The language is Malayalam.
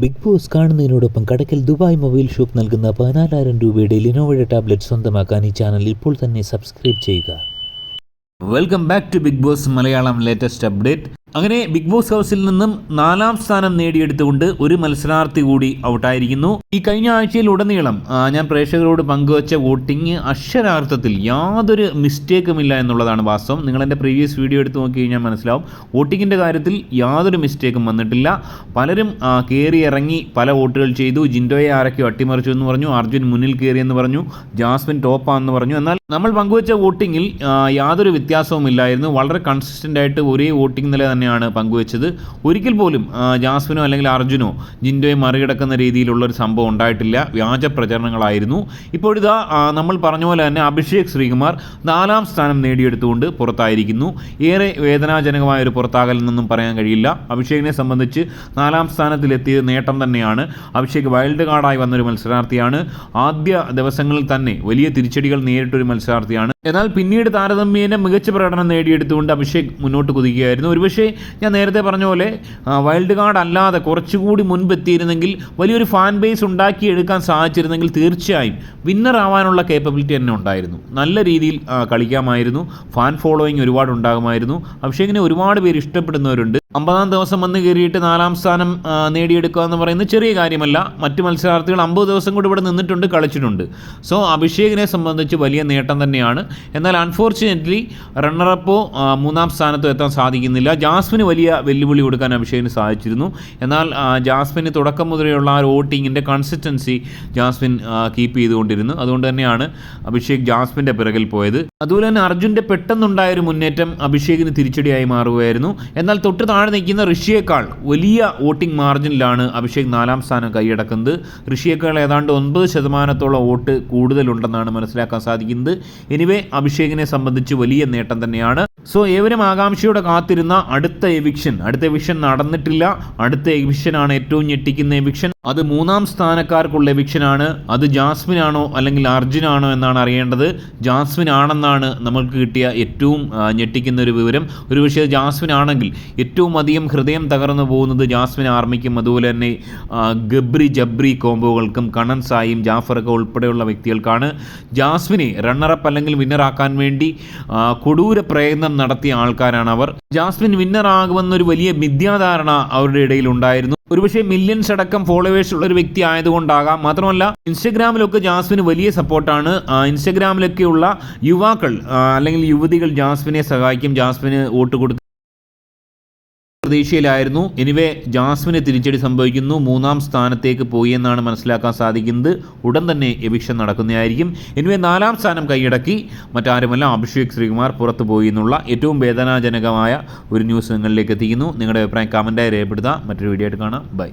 ബിഗ് ബോസ് കാണുന്നതിനോടൊപ്പം കടക്കൽ ദുബായ് മൊബൈൽ ഷോപ്പ് നൽകുന്ന പതിനാലായിരം രൂപയുടെ ലിനോവയുടെ ടാബ്ലറ്റ് സ്വന്തമാക്കാൻ ഈ ചാനൽ ഇപ്പോൾ തന്നെ സബ്സ്ക്രൈബ് ചെയ്യുക. Welcome back to big boss Malayalam latest update അങ്ങനെ ബിഗ് ബോസ് ഹൗസിൽ നിന്നും നാലാം സ്ഥാനം നേടിയെടുത്തുകൊണ്ട് ഒരു മത്സരാർത്ഥി കൂടി ഔട്ടായിരിക്കുന്നു. ഈ കഴിഞ്ഞ ആഴ്ചയിൽ ഉടനീളം ഞാൻ പ്രേക്ഷകരോട് പങ്കുവച്ച വോട്ടിംഗ് അക്ഷരാർത്ഥത്തിൽ യാതൊരു മിസ്റ്റേക്കും ഇല്ല എന്നുള്ളതാണ് വാസ്തവം. നിങ്ങൾ എന്റെ പ്രീവിയസ് വീഡിയോ എടുത്ത് നോക്കി കഴിഞ്ഞാൽ മനസ്സിലാവും. വോട്ടിങ്ങിന്റെ കാര്യത്തിൽ യാതൊരു മിസ്റ്റേക്കും വന്നിട്ടില്ല. പലരും കയറി ഇറങ്ങി പല വോട്ടുകൾ ചെയ്തു. ജിൻഡോയെ ആരൊക്കെ അട്ടിമറിച്ചു എന്ന് പറഞ്ഞു. അർജുൻ മുന്നിൽ കയറിയെന്ന് പറഞ്ഞു. ജാസ്മിൻ ടോപ്പാണെന്ന് പറഞ്ഞു. എന്നാൽ നമ്മൾ പങ്കുവച്ച വോട്ടിങ്ങിൽ യാതൊരു വ്യത്യാസവും ഇല്ലായിരുന്നു വളരെ കൺസിസ്റ്റന്റ് ആയിട്ട് ഒരേ വോട്ടിംഗ് നില തന്നെയാണ് പങ്കുവച്ചത്. ഒരിക്കൽ പോലും ജാസ്മിനോ അല്ലെങ്കിൽ അർജുനോ ജിൻഡോയെ മറികടക്കുന്ന രീതിയിലുള്ള ഒരു സംഭവം ഉണ്ടായിട്ടില്ല. വ്യാജ പ്രചരണങ്ങളായിരുന്നു. ഇപ്പോഴിതാ നമ്മൾ പറഞ്ഞ പോലെ തന്നെ അഭിഷേക് ശ്രീകുമാർ നാലാം സ്ഥാനം നേടിയെടുത്തുകൊണ്ട് പുറത്തായിരിക്കുന്നു. ഏറെ വേദനാജനകമായ ഒരു പുറത്താകൽ എന്നൊന്നും പറയാൻ കഴിയില്ല. അഭിഷേകിനെ സംബന്ധിച്ച് നാലാം സ്ഥാനത്തിലെത്തിയത് നേട്ടം തന്നെയാണ്. അഭിഷേക് വൈൽഡ് കാർഡായി വന്നൊരു മത്സരാർത്ഥിയാണ്. ആദ്യ ദിവസങ്ങളിൽ തന്നെ വലിയ തിരിച്ചടികൾ നേരിട്ടൊരു മത്സരാർത്ഥിയാണ്. എന്നാൽ പിന്നീട് താരതമ്യേന മികച്ച പ്രകടനം നേടിയെടുത്തുകൊണ്ട് അഭിഷേക് മുന്നോട്ട് കുതിക്കുകയായിരുന്നു. ഒരുപക്ഷെ ഞാൻ നേരത്തെ പറഞ്ഞ പോലെ വൈൽഡ് കാർഡ് അല്ലാതെ കുറച്ചുകൂടി മുൻപ് എത്തിയിരുന്നെങ്കിൽ വലിയൊരു ഫാൻ ബേസ് ഉണ്ടാക്കിയെടുക്കാൻ സാധിച്ചിരുന്നെങ്കിൽ തീർച്ചയായും വിന്നർ ആവാനുള്ള കേപ്പബിലിറ്റി തന്നെ ഉണ്ടായിരുന്നു. നല്ല രീതിയിൽ കളിക്കാമായിരുന്നു. ഫാൻ ഫോളോയിങ് ഒരുപാട് ഉണ്ടാകുമായിരുന്നു. അഭിഷേകിനെ ഒരുപാട് പേര് ഇഷ്ടപ്പെടുന്നവരുണ്ട്. അമ്പതാം ദിവസം വന്ന് കയറിയിട്ട് നാലാം സ്ഥാനം നേടിയെടുക്കുക എന്ന് പറയുന്നത് ചെറിയ കാര്യമല്ല. മറ്റ് മത്സരാർത്ഥികൾ അമ്പത് ദിവസം കൂടി ഇവിടെ നിന്നിട്ടുണ്ട് കളിച്ചിട്ടുണ്ട്. സോ അഭിഷേകിനെ സംബന്ധിച്ച് വലിയ നേട്ടം തന്നെയാണ്. എന്നാൽ അൺഫോർച്ചുനേറ്റ്ലി റണ്ണറപ്പോ മൂന്നാം സ്ഥാനത്തോ എത്താൻ സാധിക്കുന്നില്ല. ജാസ്മിന് വലിയ വെല്ലുവിളി കൊടുക്കാൻ അഭിഷേകിന് സാധിച്ചിരുന്നു. എന്നാൽ ജാസ്മിന് തുടക്കം മുതലെയുള്ള ആ വോട്ടിങ്ങിന്റെ കൺസിസ്റ്റൻസി ജാസ്മിൻ കീപ്പ് ചെയ്തുകൊണ്ടിരുന്നു. അതുകൊണ്ട് തന്നെയാണ് അഭിഷേക് ജാസ്മിന്റെ പിറകിൽ പോയത്. അതുപോലെ തന്നെ അർജുന്റെ പെട്ടെന്നുണ്ടായ ഒരു മുന്നേറ്റം അഭിഷേകിന് തിരിച്ചടിയായി മാറുകയായിരുന്നു. എന്നാൽ തൊട്ട് താഴെ നിൽക്കുന്ന ഋഷിയേക്കാൾ വലിയ വോട്ടിംഗ് മാർജിനിലാണ് അഭിഷേക് നാലാം സ്ഥാനം കൈയടക്കുന്നത്. ഋഷിയേക്കാൾ ഏതാണ്ട് ഒൻപത് ശതമാനത്തോളം വോട്ട് കൂടുതലുണ്ടെന്നാണ് മനസ്സിലാക്കാൻ സാധിക്കുന്നത്. എനിവേ അഭിഷേകിനെ സംബന്ധിച്ച് വലിയ നേട്ടം തന്നെയാണ്. സോ ഏവരും ആകാംക്ഷയോടെ കാത്തിരുന്ന അടുത്ത എവിക്ഷൻ അടുത്ത എവിക്ഷൻ നടന്നിട്ടില്ല. അടുത്ത എവിക്ഷനാണ് ഏറ്റവും ഞെട്ടിക്കുന്ന എവിക്ഷൻ അത് മൂന്നാം സ്ഥാനക്കാർക്കുള്ള എവിക്ഷനാണ്? അത് ജാസ്മിൻ ആണോ അല്ലെങ്കിൽ അർജുൻ ആണോ എന്നാണ് അറിയേണ്ടത്. ജാസ്മിൻ ആണെന്നാണ് നമ്മൾക്ക് കിട്ടിയ ഏറ്റവും ഞെട്ടിക്കുന്ന ഒരു വിവരം. ഒരു പക്ഷേ ജാസ്മിൻ ആണെങ്കിൽ ഏറ്റവും അധികം ഹൃദയം തകർന്നു പോകുന്നത് ജാസ്മിൻ ആർമിക്കും അതുപോലെ തന്നെ ഗബ്രി ജബ്രി കോംബോകൾക്കും കണ്ണൻ സായിയും ജാഫറൊക്കെ ഉൾപ്പെടെയുള്ള വ്യക്തികൾക്കാണ് ജാസ്മിനെ റണ്ണറപ്പ് അല്ലെങ്കിൽ വിന്നറാക്കാൻ വേണ്ടി കൊടൂര പ്രയത്നം നടത്തിയ ആൾക്കാരാണ് അവർ. ജാസ്മിൻ വിന്നറാകുമെന്നൊരു വലിയ മിഥ്യാധാരണ അവരുടെ ഇടയിൽ ഉണ്ടായിരുന്നു. ഒരുപക്ഷെ മില്യൺസ് അടക്കം ഫോളോവേഴ്സ് ഉള്ള ഒരു വ്യക്തി ആയതുകൊണ്ടാകാം. മാത്രമല്ല ഇൻസ്റ്റഗ്രാമിലൊക്കെ ജാസ്മിന് വലിയ സപ്പോർട്ടാണ്. ഇൻസ്റ്റഗ്രാമിലൊക്കെയുള്ള യുവാക്കൾ അല്ലെങ്കിൽ യുവതികൾ ജാസ്മിനെ സഹായിക്കും ജാസ്മിന് വോട്ട് കൊടുത്ത് പ്രതീക്ഷയിലായിരുന്നു. എനിവേ ജാസ്മിന് തിരിച്ചടി സംഭവിക്കുന്നു. മൂന്നാം സ്ഥാനത്തേക്ക് പോയി എന്നാണ് മനസ്സിലാക്കാൻ സാധിക്കുന്നത്. ഉടൻ തന്നെ എവിക്ഷൻ നടക്കുന്നതായിരിക്കും. എനിവേ നാലാം സ്ഥാനം കൈയടക്കി. മറ്റാരുമല്ല അഭിഷേക് ശ്രീകുമാർ പുറത്തു പോയി എന്നുള്ള ഏറ്റവും വേദനാജനകമായ ഒരു ന്യൂസ് നിങ്ങളിലേക്ക് എത്തിക്കുന്നു. നിങ്ങളുടെ അഭിപ്രായം കമന്റായി രേഖപ്പെടുത്തുക മറ്റൊരു വീഡിയോ ആയിട്ട് കാണാം. ബൈ